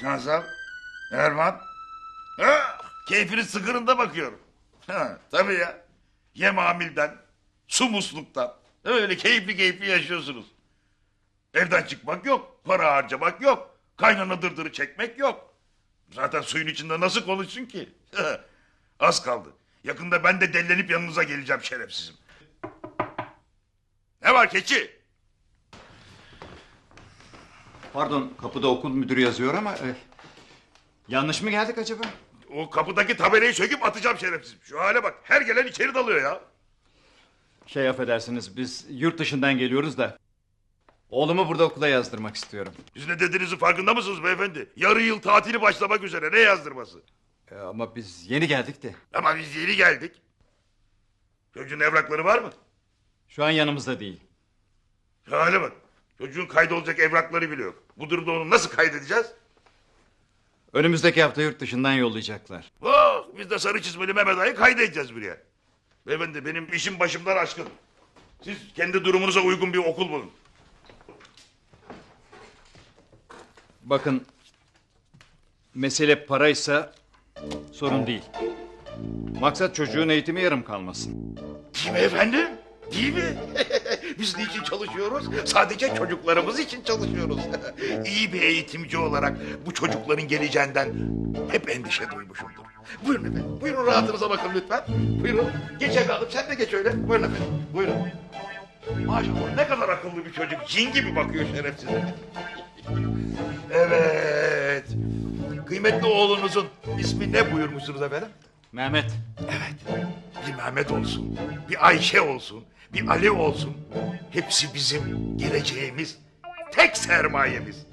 Şansal, Erman. Ha, keyfiniz sıkırında bakıyorum. Ha, tabii ya. Yem amilden, su musluktan. Öyle keyifli keyifli yaşıyorsunuz. Evden çıkmak yok, para harcamak yok. Kaynana dırdırı çekmek yok. Zaten suyun içinde nasıl konuşsun ki? Az kaldı. Yakında ben de dellenip yanınıza geleceğim şerefsizim. Ne var keçi? Pardon kapıda okul müdürü yazıyor ama... e, yanlış mı geldik acaba? O kapıdaki tabelayı söküp atacağım şerefsizim. Şu hale bak. Her gelen içeri dalıyor ya. Şey affedersiniz biz yurt dışından geliyoruz da... Oğlumu burada okula yazdırmak istiyorum. Siz ne dediğinizin farkında mısınız beyefendi? Yarı yıl tatili başlamak üzere. Ne yazdırması? E, ama biz yeni geldik de. Ama biz yeni geldik. Çocuğun evrakları var mı? Şu an yanımızda değil. Şu hale bak. Çocuğun kaydolacak evrakları bile yok. Bu durumda onu nasıl kaydedeceğiz? Önümüzdeki hafta yurt dışından yollayacaklar. Oh, biz de sarı çizmeli Mehmet Ağa'yı kaydedeceğiz buraya. Beyefendi benim işim başımdan aşkın. Siz kendi durumunuza uygun bir okul bulun. Bakın... Mesele paraysa sorun değil. Maksat çocuğun eğitimi yarım kalmasın. Değil mi efendim? Değil mi? Biz niçin çalışıyoruz? Sadece çocuklarımız için çalışıyoruz. İyi bir eğitimci olarak bu çocukların geleceğinden hep endişe duymuşumdur. Buyurun efendim. Buyurun rahatınıza bakın lütfen. Buyurun. Geç evladım sen de geç öyle. Buyurun efendim. Buyurun. Maşallah ne kadar akıllı bir çocuk. Cin gibi bakıyor şerefsiz. evet. Kıymetli oğlunuzun ismi ne buyurmuşsunuz efendim? Mehmet. Evet. Bir Mehmet olsun, bir Ayşe olsun, bir Ali olsun. Hepsi bizim geleceğimiz, tek sermayemiz.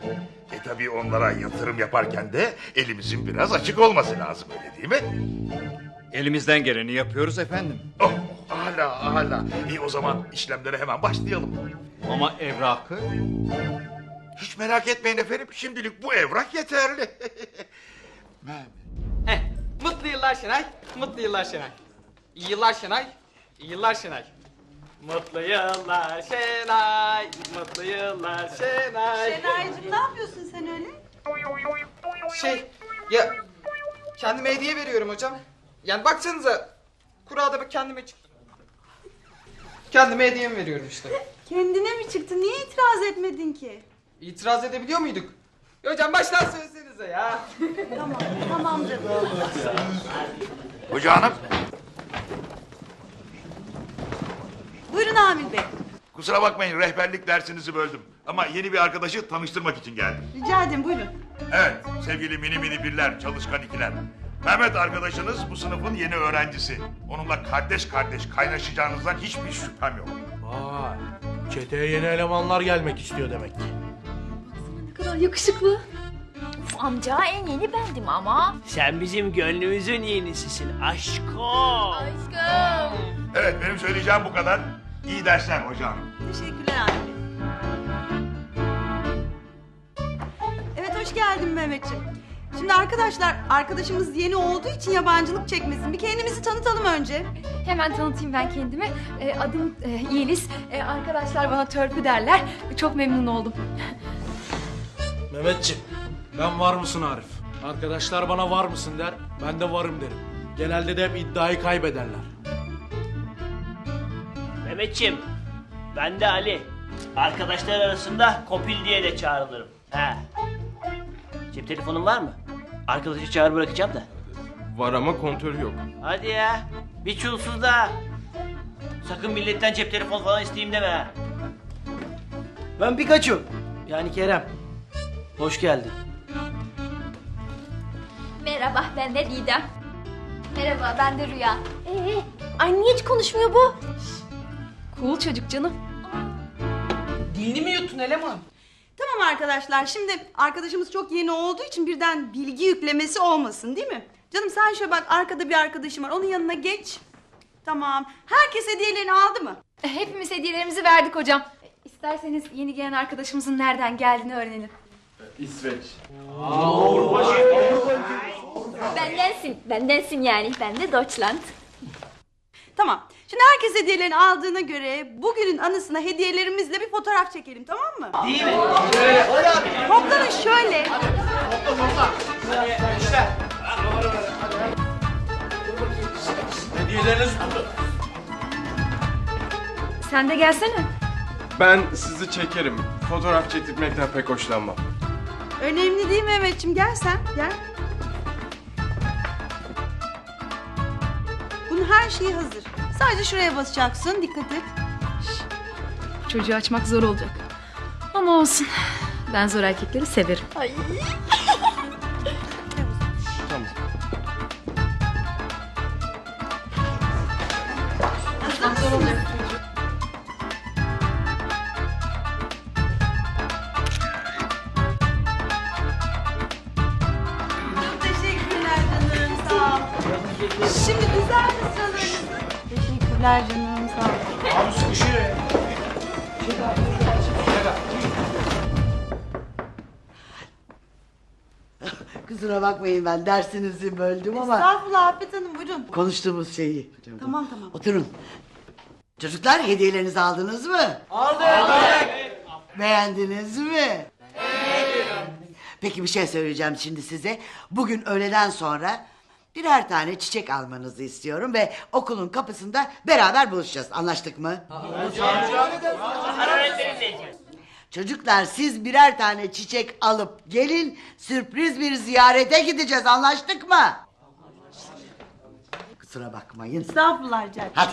E tabii onlara yatırım yaparken de elimizin biraz açık olması lazım öyle değil mi? Elimizden geleni yapıyoruz efendim. Oh, hala hala. İyi o zaman işlemlere hemen başlayalım. Ama evrakı... Hiç merak etmeyin efendim. Şimdilik bu evrak yeterli. Heh, mutlu yıllar Şenay, mutlu yıllar Şenay. İyi yıllar Şenay, iyi yıllar Şenay. Mutlu yıllar Şenay, mutlu yıllar Şenay. Şenaycığım ne yapıyorsun sen öyle? Şey, ya kendime hediye veriyorum hocam. Yani baksanıza, kurada bak kendime çıktı. Kendime hediyemi veriyorum işte. Kendine mi çıktı? Niye itiraz etmedin ki? İtiraz edebiliyor muyduk? Ya hocam baştan söylesenize ya. Tamam, tamam canım. Hoca hanım, Buyurun Amil Bey. kusura bakmayın rehberlik dersinizi böldüm. Ama yeni bir arkadaşı tanıştırmak için geldim. Rica ederim buyurun. Evet sevgili mini mini birler, çalışkan ikiler. Mehmet arkadaşınız bu sınıfın yeni öğrencisi. Onunla kardeş kardeş kaynaşacağınızdan hiçbir şüphem yok. Vay. Çeteye yeni elemanlar gelmek istiyor demek ki. Ne kadar yakışıklı. Uf, amca en yeni bendim ama. Sen bizim gönlümüzün yenisisin aşko. Aşkım. Evet benim söyleyeceğim bu kadar. İyi dersler hocam. Teşekkürler Bey. Evet hoş geldin Mehmetciğim. Şimdi arkadaşlar arkadaşımız yeni olduğu için yabancılık çekmesin. Bir kendimizi tanıtalım önce. Hemen tanıtayım ben kendimi. Ee, adım e, Yeliz. Ee, arkadaşlar bana törpü derler. Çok memnun oldum. Mehmetciğim ben var mısın Arif? Arkadaşlar bana var mısın der. Ben de varım derim. Genelde de hep iddiayı kaybederler. Mehmetçim ben de Ali. Arkadaşlar arasında Kopil diye de çağrılırım. He. Cep telefonun var mı? Arkadaşı çağır bırakacağım da. Var ama kontör yok. Hadi ya. Bir çulsuz daha. Sakın milletten cep telefon falan isteyeyim deme ha. Ben Pikachu. Yani Kerem. Hoş geldin. Merhaba ben de Didem. Merhaba ben de Rüya. Ee, ay niye hiç konuşmuyor bu? Cool çocuk canım. Dilini mi yuttun eleman? Tamam arkadaşlar şimdi arkadaşımız çok yeni olduğu için birden bilgi yüklemesi olmasın değil mi? Canım sen şöyle bak arkada bir arkadaşım var onun yanına geç. Tamam. Herkes hediyelerini aldı mı? Hepimiz hediyelerimizi verdik hocam. İsterseniz yeni gelen arkadaşımızın nereden geldiğini öğrenelim. İsveç. Bendensin, bendensin yani. Ben de Deutschland. Tamam. Şimdi herkes hediyelerini aldığına göre bugünün anısına hediyelerimizle bir fotoğraf çekelim tamam mı? Değil mi? Toplanın şöyle. Hediyelerinizi tutun. Sen de gelsene. Ben sizi çekerim. Fotoğraf çektirmekten pek hoşlanmam. Önemli değil Mehmetciğim gel sen gel. Her şeyi hazır. Sadece şuraya basacaksın dikkat et. Çocuğu açmak zor olacak. Ama olsun. Ben zor erkekleri severim. Çok Şimdi güzel mi sıralarınızı? Teşekkürler canım sağ ol. Abi sıkışıyor. Kusura bakmayın ben dersinizi böldüm ama Estağfurullah Afet Hanım buyurun. konuştuğumuz şeyi. Tamam tamam. Oturun. Çocuklar hediyelerinizi aldınız mı? Aldık. Beğendiniz mi? Peki bir şey söyleyeceğim şimdi size. Bugün öğleden sonra birer tane çiçek almanızı istiyorum ve okulun kapısında beraber buluşacağız. Anlaştık mı? Çocuklar siz birer tane çiçek alıp gelin sürpriz bir ziyarete gideceğiz. Anlaştık mı? Kusura bakmayın. Estağfurullah. Hadi.